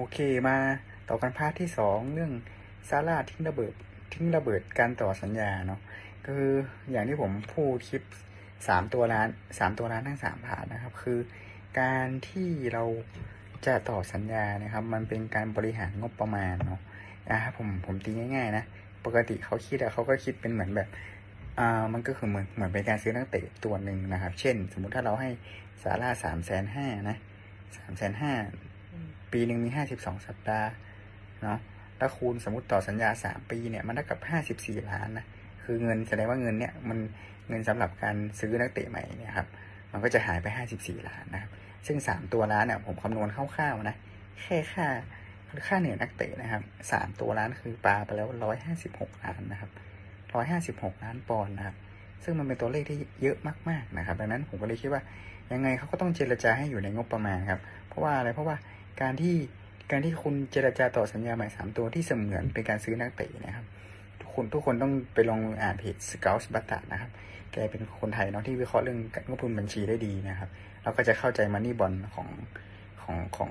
โอเคมาต่อกันพาร์ทที่สองเรื่องซาร่าทิ้งระเบิดทิ้งระเบิดการต่อสัญญาเนาะก็คืออย่างที่ผมพูดคลิปสามตัวร้านสามตัวร้านทั้งสามพาร์ทนะครับ คือการที่เราจะต่อสัญญานะครับ มันเป็นการบริหารงบประมาณเนาะนะครับผมผมตีง่ายๆนะปกติเขาคิดอะเขาก็คิดเป็นเหมือนแบบอ่ามันก็คือเหมือนเหมือนเป็นการซื้อนักเตะตัวหนึ่งนะครับ เช่น สมมุติถ้าเราให้ซาร่าสามแสนห้านะสามแสนห้า ปีหนึ่งมีห้าสิบสองสัปดาห์เนาะถ้าคูณสมมติต่อสัญญาสามปีเนี่ยมันเท่ากับห้าสิบสี่ล้านนะคือเงินแสดงว่าเงินเนี่ยมันเงินสำหรับการซื้อนักเตะใหม่เนี่ยครับมันก็จะหายไปห้าสิบสี่ล้านนะครับซึ่งสามตัวล้านเนี่ยผมคำนวณคร่าวๆนะแค่ค่าค่าเหนื่อยนักเตะนะครับสามตัวล้านคือปลาไปแล้วร้อยห้าสิบหกล้านนะครับร้อยห้าสิบหกล้านปอนด์นะครับซึ่งมันเป็นตัวเลขที่เยอะมากๆนะครับ ดังนั้นผมก็เลยคิดว่ายังไงเขาก็ต้องเจรจาให้อยู่ในงบประมาณครับ เพราะว่าอะไรเพราะว่า การที่การที่คุณเจรจาต่อสัญญาใหม่สามตัวที่เสมือนเป็นการซื้อนักเตะนะครับ ทุกคนทุกคนต้องไปลองอ่านเพจสเกลส์บัตตานะครับ แกเป็นคนไทยเนาะที่วิเคราะห์เรื่องการงบดุลบัญชีได้ดีนะครับ เราก็จะเข้าใจมันนี่บอลของของของ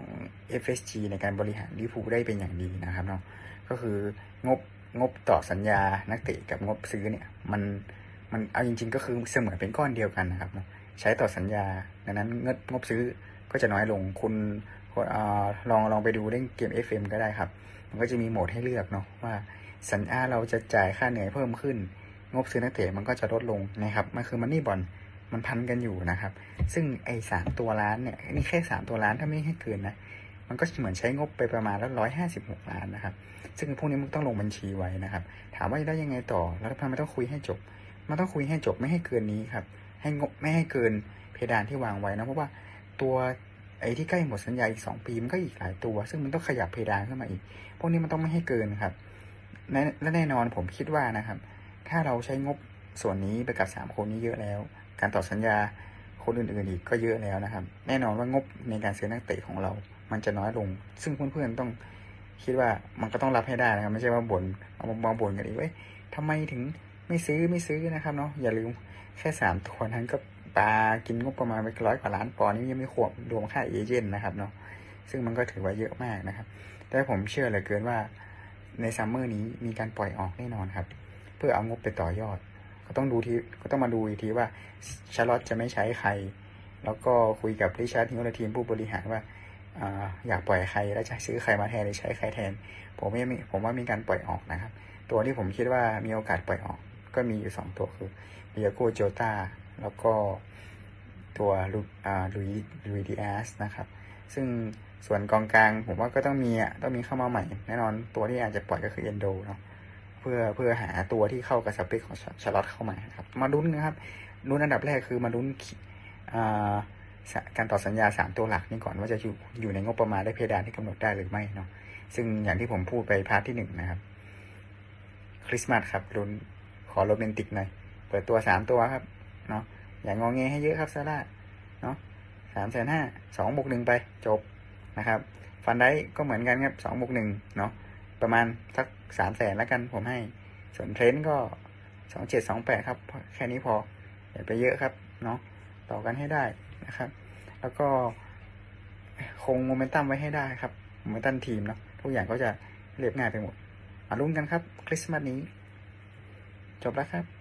FSG ในการบริหารลิเวอร์พูได้เป็นอย่างดีนะครับเนาะก็คืองบงบต่อสัญญานักเตะกับงบซื้อเนี่ยมันมันเอาจริง ๆ ก็คือเสมือนเป็นก้อนเดียวกันนะครับ ใช้ต่อสัญญาดังนั้นเงินงบซื้อ ก็จะน้อยลงคุณอลองลองไปดูเล่นเกม FM ก็ได้ครับ มันก็จะมีโหมดให้เลือกเนาะว่า สัญญาเราจะจ่ายค่าเหนื่อยเพิ่มขึ้น งบซื้อนักเตะมันก็จะลดลงนะครับ มันคือมันนี่บอลมันพันกันอยู่นะครับ ซึ่งไอ้สามตัวล้านเนี่ยนี่แค่สามตัวล้านถ้าไม่ให้เกินนะมันก็เหมือนใช้งบไปประมาณแล้วร้อยห้าสิบหกล้านนะครับ ซึ่งพวกนี้มันต้องลงบัญชีไว้นะครับ ถามว่าแล้ยังไงต่อแล้วทำไมต้องคุยให้จบ มันต้องคุยให้จบไม่ให้เกินนี้ครับ ให้งบไม่ให้เกินเพดานที่วางไว้นะเพราะว่า ตัวไอ้ที่ใกล้หมดสัญญาอีกสองปีมันก็อีกหลายตัว ซึ่งมันต้องขยับเพดานขึ้นมาอีก พวกนี้มันต้องไม่ให้เกินครับและแน่นอนผมคิดว่านะครับ ถ้าเราใช้งบส่วนนี้ไปกับสามคนนี้เยอะแล้ว การต่อสัญญาคนอื่นๆอีกก็เยอะแล้วนะครับ แน่นอนว่างบในการซื้อนักเตะของเรา มันจะน้อยลง ซึ่งเพื่อนๆต้องคิดว่ามันก็ต้องรับให้ได้นะครับ ไม่ใช่ว่าบน่นเอามามาบ่นกันอีกเว้ยทำไมถึงไม่ซื้อไม่ซื้อนะครับเนาะอย่าลืมแค่สามตัวนั้นก็ ปลากินงบประมาณไปร้อยกว่าล้านปอนด์นี่ยังไม่ขวบรวมค่าเอเจนต์นะครับเนาะซึ่งมันก็ถือว่าเยอะมากนะครับ แต่ผมเชื่อเหลือเกินว่าในซัมเมอร์นี้มีการปล่อยออกแน่นอนครับ เพื่อเอางบไปต่อยอด ก็ต้องดูทีก็ต้องมาดูอีกทีว่าชาร์ลอตจะไม่ใช้ใคร แล้วก็คุยกับริชาร์ดฮิวและทีมผู้บริหารว่าอยากปล่อยใครแล้วจะซื้อใครมาแทนหรือใช้ใครแทน ผมไม่ผมว่ามีการปล่อยออกนะครับ ตัวที่ผมคิดว่ามีโอกาสปล่อยออก ก็มีอยู่สองตัวคือเบียโกโจตา แล้วก็ตัวลุลุยลุยดีแอสนะครับ ซึ่งส่วนกองกลางผมว่าก็ต้องมีอะต้องมีเข้ามาใหม่ แน่นอนตัวที่อาจจะปล่อยก็คือเอนโดเนาะเพื่อเพื่อหาตัวที่เข้ากับสเปคของชาร์ลอตเข้ามาครับ มาลุ้นนะครับลุ้นอันดับแรกคือมาลุ้นการต่อสัญญาสามตัวหลักนี่ก่อนว่าจะอยู่อยู่ในงบประมาณได้เพดานที่กำหนดได้หรือไม่เนาะซึ่งอย่างที่ผมพูดไปพาร์ทที่หนึ่งนะครับคริสต์มาสครับรุนขอโรแมนติกหน่อย เปิดตัวสามตัวครับ เนาะอย่างงอเงให้เยอะครับซาร่าเนาะสามแสนห้าสองบวกหนึ่งไปจบนะครับฟันได้ก็เหมือนกันครับสองบวกหนึ่งเนาะประมาณสักสามแสนแล้วกันผมให้ ส่วนเทรนก็สองเจ็ดสองแปดครับ แค่นี้พออย่าไปเยอะครับเนาะต่อกันให้ได้นะครับ แล้วก็คงโมเมนตัมไว้ให้ได้ครับโมเมนตัมทีมเนาะทุกอย่างก็จะเรียบง่ายไปหมดมาลุ้นกันครับ คริสต์มาสนี้ จบแล้วครับ